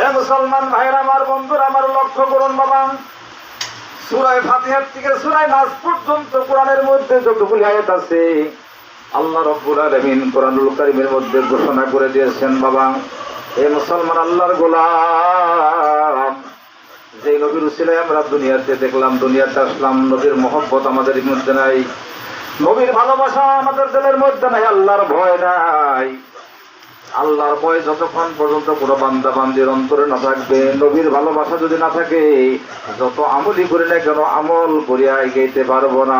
এ মুসলমান ভাইয়ের, আমার বন্ধুরা, আমার লক্ষ্য করুন বাবা। সুরায় ফাতিহার থেকে সুরায় নাস পর্যন্ত কোরআনের মধ্যে যতগুলি আয়াত আছে, আল্লাহ রব্বুল আলামিন কোরআনুল কারীমের মধ্যে ঘোষণা করে দিয়েছেন বাবা, এ মুসলমান আল্লাহর গোলাম। যে নবীর উসিলায় আমরা দুনিয়াতে দেখলাম, দুনিয়াতে আসলাম, নবীর মহব্বত আমাদের মধ্যে নাই। নবীর ভালোবাসা আমাদের দিলের মধ্যে নাই, আল্লাহর ভয় নাই। আল্লাহর ভয় যতক্ষণ পর্যন্ত কোনো বান্দা বান্দির অন্তরে না থাকবে, নবীর ভালোবাসা যদি না থাকে, যত আমলই করি না কেন আমল করিয়া এগিয়ে পারব না,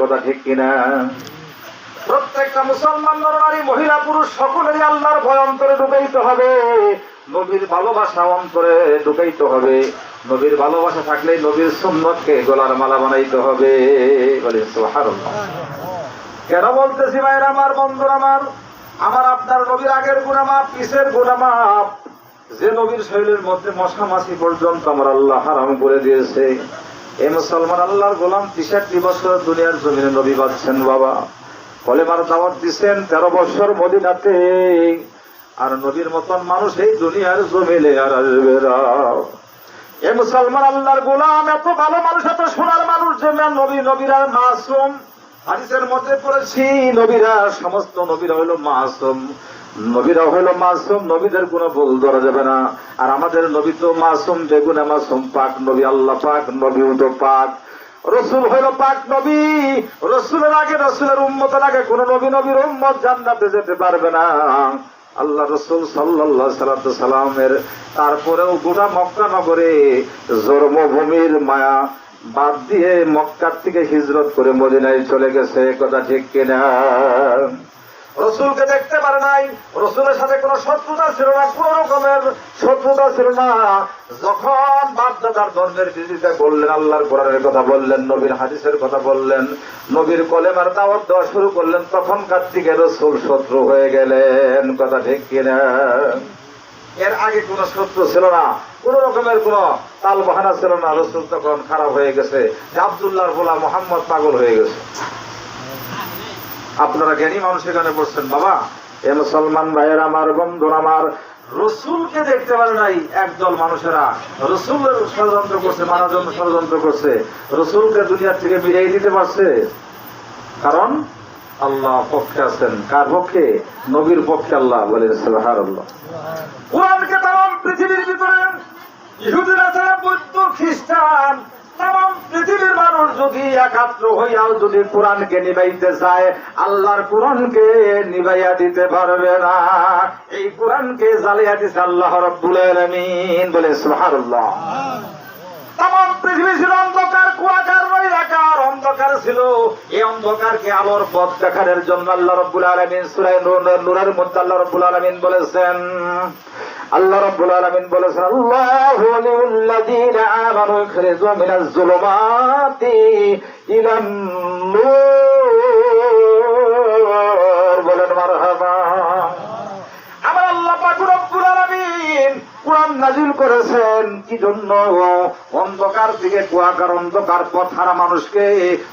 কথা ঠিক কিনা? প্রত্যেকটা মুসলমান, নর নারী মহিলা, পুরুষ, সকলেরই আল্লাহর ভয় অন্তরে ঢুকাইতে হবে, নবীর ভালোবাসা অন্তরে ঢুকাইতে হবে, নবীর ভালোবাসা থাকলে নবীর সুন্নতকে গলার মালা বানাইতে হবে, বলে কেন বলতেছি ভাইয়ের আমার বন্ধুর আমার? আমার আপনার নবীর আগের গুণামাপ পিসের গুণামাপ যে নবীর শরীরের মধ্যে মশা মাছি পর্যন্ত আমার আল্লাহ হারাম করে দিয়েছে। এই মুসলমান আল্লাহর গোলাম তিষট্টি বছর দুনিয়ার জমিনে নবী বাঁচছেন বাবা। কলেমার দাওয়াত দিচ্ছেন তেরো বছর মদিনাতে। আর নবীর মতন মানুষ এই দুনিয়ার জমিলে আর আসবে এ মুসলমান আল্লাহর গোলাম, এত ভালো মানুষ, এত সোনার মানুষ যে নবী, নবীরা মাসুম। হাদিসের মধ্যে পড়েছি, নবীরা সমস্ত নবীরা হইল মাসুম। নবীরা হইল মাসুম, নবীদের কোনো ভুল ধরা যাবে না। আর আমাদের নবী তো মাসুম, বেগুনে মাসুম, পাক নবী, আল্লাহ পাক, নবী তো পাক। রসুল হইল পাক নবী। রসুলের আগে রসুলের উম্মতের আগে কোন নবী নবীর উম্মত জান্নাতে যেতে পারবে না। আল্লাহ রসুল সাল্লাহ সাল্লামের, তারপরেও গোটা মক্কা নগরে জন্মভূমির মায়া বাদ দিয়ে মক্কার থেকে হিজরত করে মদিনায় চলে গেছে কথা ঠিক কিনা? রসুলকে দেখতে পারে নাই, রসুলের সাথে কোনো শত্রুতা ছিল না, কোন রকমের শত্রুতা ছিল না। যখন বাপদাদার ধর্মের বিরোধিতা করলেন আল্লাহর কোরআনের কথা বললেন, নবীর হাদিসের কথা বললেন, নবীর কলেমার দাওয়াত দেওয়া শুরু করলেন তখন থেকে রসুল শত্রু হয়ে গেলেন, কথা ঠিক কিনা? এর আগে কোন শত্রু ছিল না, কোন রকমের কোন তাল বাহানা ছিল না, রসুল তখন খারাপ হয়ে গেছে, যে আবদুল্লাহর বলা মোহাম্মদ পাগল হয়ে গেছে। আপনারা জ্ঞানী মানুষ এখানে বসছেন, বাবা। এ মুসলমান ভাইয়ের আমার, বন্ধুর আমার, রসুলকে দেখতে পারে নাই একদল মানুষেরা। রসুলের ষড়যন্ত্র করছে মানার জন্য ষড়যন্ত্র করছে। রসুলকে দুনিয়ার থেকে বিদায় দিতে পারছে। কারণ আল্লাহ পক্ষে আছেন। কার পক্ষে? নবীর পক্ষে আল্লাহ বলে সুবহান আল্লাহ কোরআনকে তাম পৃথিবীর ভিতরে, ইহুদিরা ছাড়া বৌদ্ধ, খ্রিস্টান, তাম পৃথিবীর মানুষ যদি একাত্র হইয়াও যদি কোরআনকে নিবাইতে চায়, আল্লাহর কোরআনকে নিবাইয়া দিতে পারবে না। এই কোরআনকে জ্বালিয়া দিছে আল্লাহ রব্বুল আলামিন বলে, সুবহানাল্লাহ। তাম পৃথিবী ছিল অন্ধকার, কুয়াকার অন্ধকার ছিল। এই অন্ধকারকে আলোর পথ দেখানোর জন্য আল্লাহ রব্বুল আলমিন সুরাই নুরের মধ্যে আল্লাহ রব্বুল আলমিন বলেছেন, আল্লাহ রব্বুল আলমিন বলেছেন, আল্লাহু লিল্লাযীনা আমানু ইখরিজু নূর নাজিল করেছেন, কি জন্য? অন্ধকার থেকে কুয়াকার অন্ধকার পথ হারা মানুষকে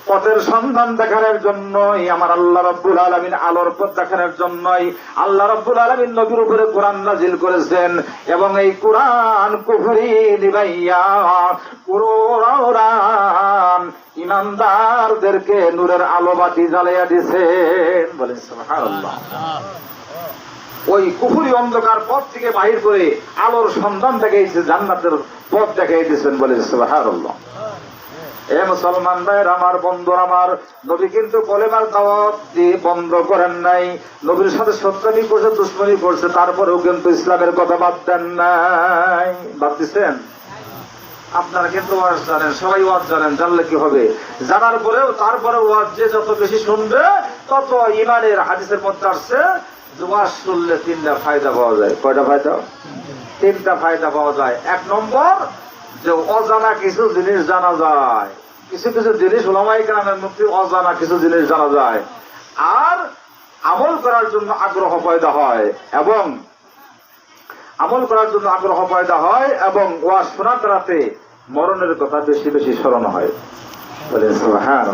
পথের সন্ধান দেখানোর জন্যই, আমার আল্লাহ রব্বুল আলামিন আলোর পথ দেখানোর জন্যই, আল্লাহ রব্বুল আলামিন নবীর উপরে কোরআন নাজিল করেছেন এবং এই কোরআন কুফরি নিবাইয়া কোরআন ইমানদারদেরকে নূরের আলো বাতি জ্বালাইয়া দিছেন বলেন, সুবহানাল্লাহ। ওই কুফুরি অন্ধকার পথ থেকে বাহির করে আলোর সন্ধান দেখাইছে, জান্নাতের পথ দেখাই দিয়েছেন বলে এ মুসলমান ভাইয়ের আমার বন্ধু আমার, নবী কিন্তু কলেমার দাওয়াত দিয়ে বন্ধ করেন নাই। নবীর সাথে সত্যানি করছে, দুশ্মনী করছে, তারপরেও কিন্তু ইসলামের কথা বাদ দেন নাই। বাদ দিচ্ছেন আপনারা কিন্তু ওয়াজ জানেন, সবাই ওয়াজ জানেন, জানলে কি হবে? জানার পরেও তারপরে ওয়াজ যে যত বেশি শুনবে, তত ইমানের হাদিসের মধ্যে আসছে ওয়াজ শুনলে তিনটা ফায়দা পাওয়া যায়। কয়টা ফায়দা? তিনটা ফায়দা পাওয়া যায়। এক নম্বর, যে অজানা কিছু জিনিস জানা যায়। কিছু কিছু জিনিস ওলামাই গ্রামের মুক্তি অজানা কিছু জিনিস জানা যায়। আর আমল করার জন্য আগ্রহ পয়দা হয় এবং আমল করার জন্য আগ্রহ পয়দা হয় এবং ওয়া শোনাতে রাতে মরণের কথা বেশি বেশি স্মরণ হয়। বলে হ্যাঁ